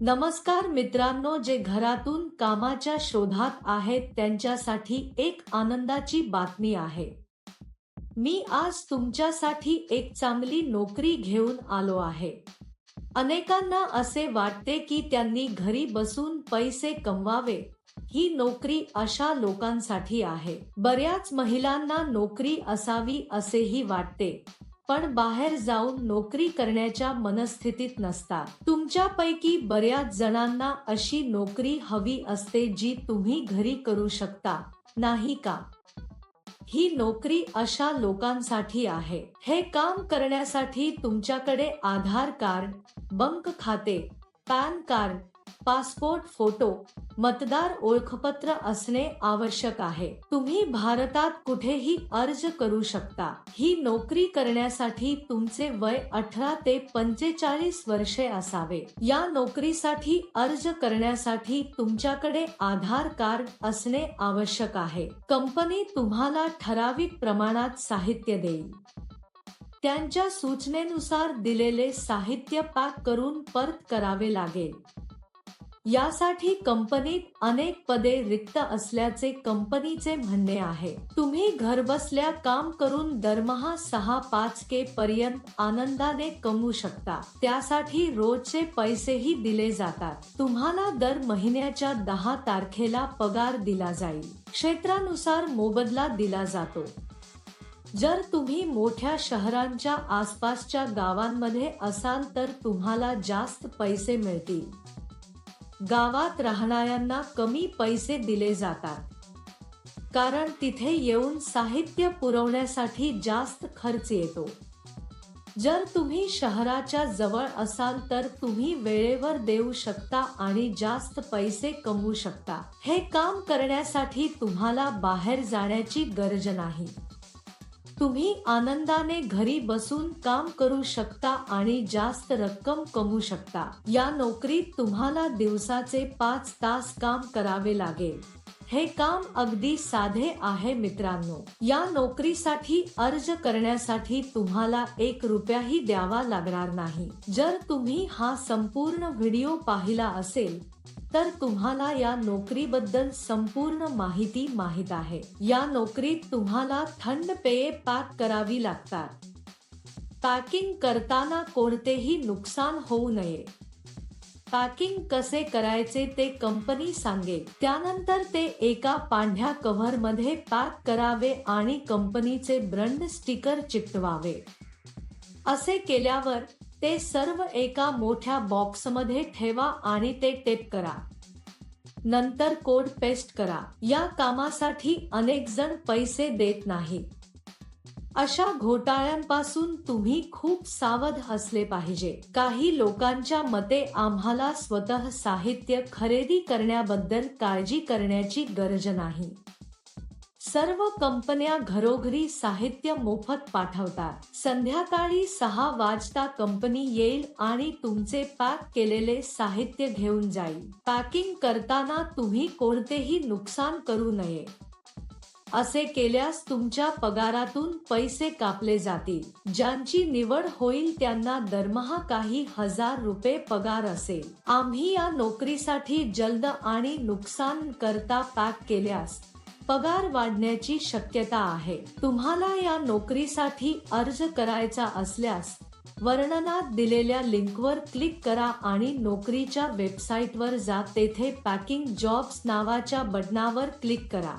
नमस्कार मित्रांनो जे घरातून कामाच्या शोधात आहेत त्यांच्यासाठी एक आनंदाची बातमी आहे. मी आज तुमच्यासाठी एक चांगली नोकरी घेऊन आलो आहे. अनेकांना असे वाटते की त्यांनी घरी बसून पैसे कमवावे. ही नोकरी अशा लोकांसाठी आहे. बऱ्याच महिलांना नोकरी असावी असेही वाटते. पण बाहेर जाऊन नोकरी करण्याच्या मनस्थितीत नसतात. तुमच्यापैकी बऱ्याच जणांना अशी नोकरी हवी असते जी तुम्ही घरी करू शकता. नाही का? ही नोकरी अशा लोकांसाठी आहे. हे काम करण्यासाठी तुमच्याकडे आधार कार्ड बंक खाते पॅन कार्ड पासपोर्ट फोटो मतदार ओळखपत्र असणे आवश्यक आहे. तुम्ही भारतात कुठेही अर्ज करू शकता. ही नोकरी करण्यासाठी तुमचे वय अठरा ते पंचेचाळीस वर्षे असावे. या नोकरीसाठी अर्ज करण्यासाठी तुमच्याकडे आधार कार्ड असणे आवश्यक आहे. कंपनी तुम्हाला ठराविक प्रमाणात साहित्य देईल. त्यांच्या सूचनेनुसार दिलेले साहित्य पॅक करून परत करावे लागेल. यासाठी कंपनीत अनेक पदे रिक्त असल्याचे कंपनीचे म्हणणे आहे. तुम्ही घरबसल्या काम करून दरमहा सहा पाच के पर्यंत आनंदाने कमवू शकता. त्यासाठी रोजचे पैसेही दिले जातात. तुम्हाला दर महिन्याच्या दहा तारखेला पगार दिला जाईल. क्षेत्रानुसार मोबदला दिला जातो. जर तुम्ही मोठ्या शहरांच्या आसपासच्या गावांमध्ये असाल तर तुम्हाला जास्त पैसे मिळतील. गावात राहणाऱ्यांना कमी पैसे दिले जातात. कारण तिथे येऊन साहित्य पुरवण्यासाठी जास्त खर्च येतो. जर तुम्ही शहराच्या जवळ असाल तर तुम्ही वेळेवर देऊ शकता आणि जास्त पैसे कमवू शकता. हे काम करण्यासाठी तुम्हाला बाहेर जाण्याची गरज नाही. तुम्ही आनंदाने घरी बसून काम करू शकता आणि जास्त रक्कम कमवू शकता. या नोकरीत तुम्हाला दिवसाचे पाच तास काम करावे लागेल. हे काम अगदी साधे आहे मित्रांनो. या नोकरीसाठी अर्ज करण्यासाठी तुम्हाला एक रुपयाही द्यावा लागणार नाही. जर तुम्ही हा संपूर्ण व्हिडिओ पाहिला असेल तर तुम्हाला या नोकरीबद्दल संपूर्ण माहिती माहीत आहे. या नोकरीत तुम्हाला थंड पेये पॅक करावी लागतात. पॅकिंग करताना कोणतेही नुकसान होऊ नये. पॅकिंग कसे करायचे ते कंपनी सांगेल. त्यानंतर ते एका पांढऱ्या कव्हरमध्ये पॅक करावे आणि कंपनीचे ब्रँड स्टिकर चिकटवावे. असे केल्यावर ते सर्व एका मोठ्या बॉक्समध्ये ठेवा आणि ते टेप करा. नंतर कोड पेस्ट करा. या कामासाठी अनेक जण पैसे देत नाहीत. अशा घोटाळ्यांपासून तुम्ही खूप सावध असले पाहिजे. काही लोकांच्या मते आम्हाला स्वतः साहित्य खरेदी करण्याबद्दल काळजी करण्याची गरज नाही. सर्व कंपन्या घरोघरी साहित्य मोफत पाठवतात. संध्याकाळी सहा वाजता कंपनी येईल आणि तुमचे पॅक केलेले साहित्य घेऊन जाईल. पॅकिंग करताना तुम्ही कोणतेही नुकसान करू नये. असे केल्यास तुमच्या पगारातून पैसे कापले जातील. ज्यांची निवड होईल त्यांना दरमहा काही हजार रुपये पगार असेल. आम्ही या नोकरीसाठी जलद आणि नुकसान करता पॅक केल्यास पगार वाढण्याची शक्यता आहे. तुम्हाला या नोकरीसाठी अर्ज करायचा असल्यास वर्णनात दिलेल्या लिंकवर क्लिक करा आणि नोकरीच्या वेबसाईटवर जा. तेथे पॅकिंग जॉब्स नावाच्या बटनावर क्लिक करा.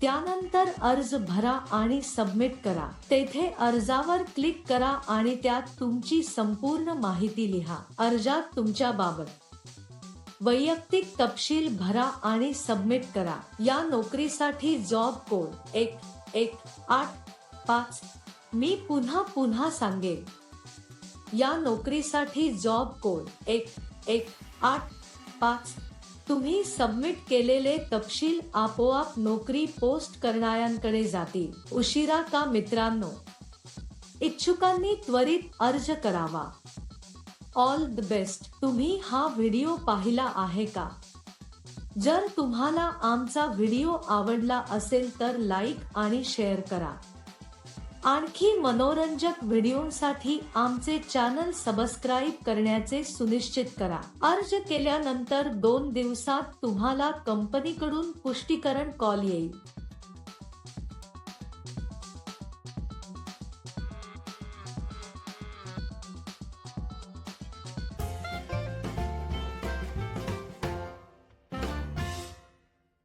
त्यानंतर अर्ज भरा आणि सबमिट करा. तेथे अर्जावर क्लिक करा आणि त्यात तुमची संपूर्ण माहिती लिहा. अर्जात तुमच्या बाबत वैयक्तिक तपशील भरा आणि सबमिट करा. या नोकरीसाठी जॉब कोड एक एक आठ पाच. मी पुन्हा पुन्हा सांगेन. या नोकरीसाठी जॉब कोड एक एक आठ पाच. तुम्ही सबमिट केलेले तपशील आपोआप नोकरी पोस्ट करणाऱ्यांकडे जातील. उशिरा का मित्रांनो? इच्छुकांनी त्वरित अर्ज करावा. ऑल द बेस्ट तुम्ही हा व्हिडिओ पाहिला आहे का? जर तुम्हाला आमचा व्हिडिओ आवडला असेल तर लाईक आणि शेअर करा. आणखी मनोरंजक व्हिडिओसाठी आमचे चॅनल सबस्क्राईब करण्याचे सुनिश्चित करा. अर्ज केल्यानंतर दोन दिवसात तुम्हाला कंपनीकडून पुष्टीकरण कॉल येईल.